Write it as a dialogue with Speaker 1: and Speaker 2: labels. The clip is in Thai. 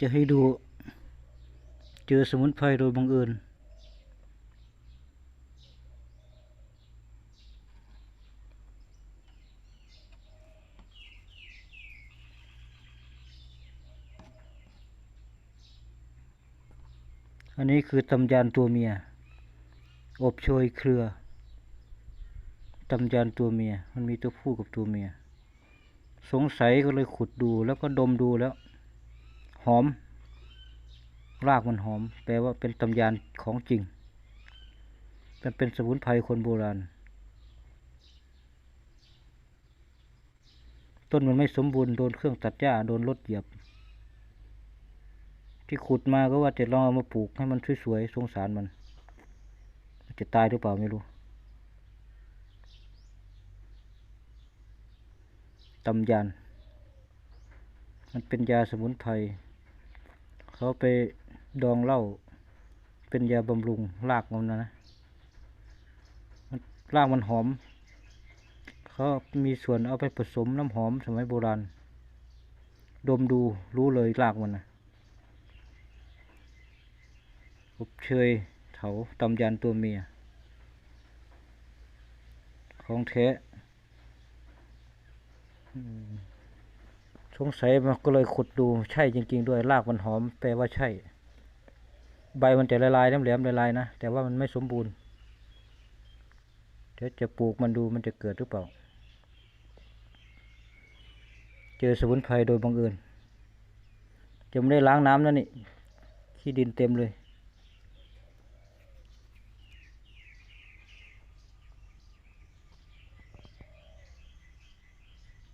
Speaker 1: จะให้ดู เจอสมุนไพรโดยบังเอิญอันนี้คือตำยานตัวเมีย อบโชยเครือตำยานตัวเมีย มันมีตัวผู้กับตัวเมีย สงสัยก็เลยขุดดูแล้วก็ดมดูแล้ว หอม รากมันหอม แปลว่าเป็นตำยานของจริงมันเป็นสมุนไพรคนโบราณ ต้นมันไม่สมบูรณ์โดนเครื่องตัดหญ้าโดนรถเหยียบ ที่ขุดมาก็ว่าจะลองเอามาปลูกให้มันสวยๆสงสารมันมันจะตายหรือเปล่าไม่รู้ ตำยาน มันเป็นยาสมุนไพร เขาไปดองเหล้า เป็นยาบำรุงรากมันนะนะมันรากมันหอม เขามีส่วนเอาไปผสมน้ำหอมสมัยโบราณ ดมดูรู้เลยรากมันนะอบเชยเถาตำยานตัวเมีย ของแท้ สงสัยมันก็เลยขุดดูใช่จริง ๆ ด้วยรากมันหอมแปลว่าใช่ ใบมันจะละลายแหลมๆละลายนะแต่ว่ามันไม่สมบูรณ์เดี๋ยวจะปลูกมันดูมันจะเกิดหรือเปล่า เจอสมุนไพรโดยบังเอิญจะไม่ได้ล้างน้ำแล้วนี่ขี้ดินเต็มเลย